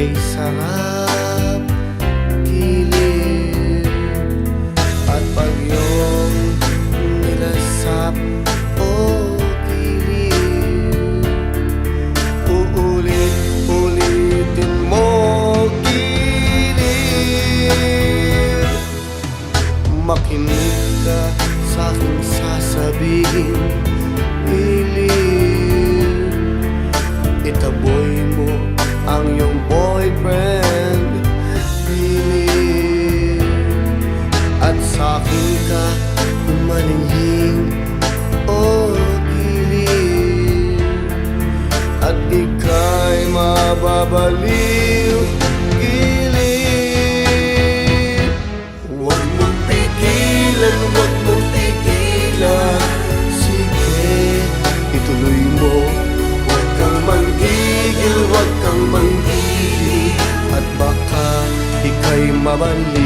grace. kabaliw gilid. Huwag mong pigilan, huwag mong tigilan. Sige, ituloy mo. Huwag kang manggigil, huwag kang manggigil. At baka ika'y mabalik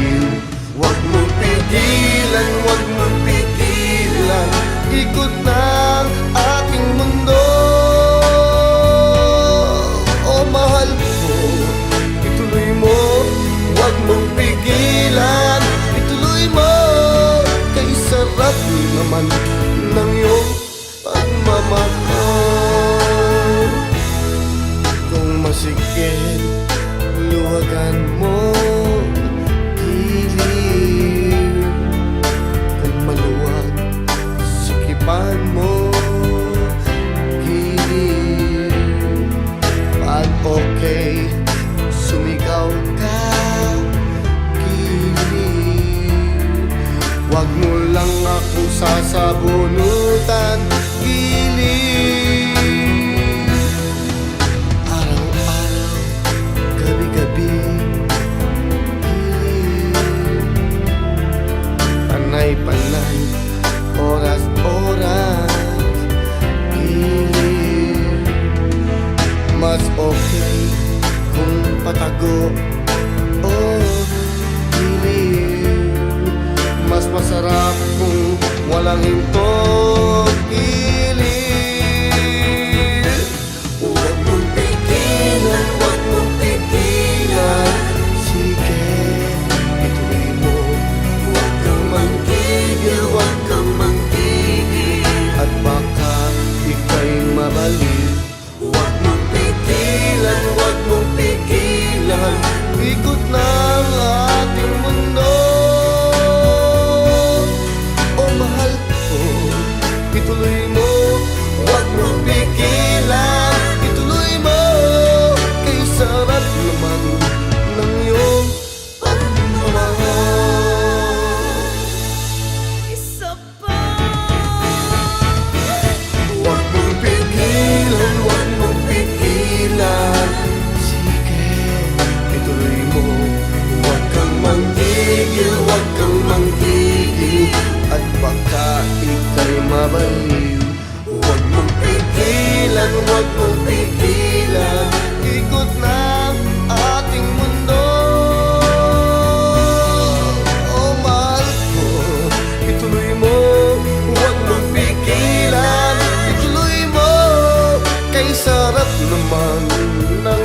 kailangan mo Ilir Kung maluwag Sikipan mo Gilir Pag okay Sumigaw ka Gilir Huwag mo lang ako sasabunutan. Oh, mas masarap kung walang hinto sarap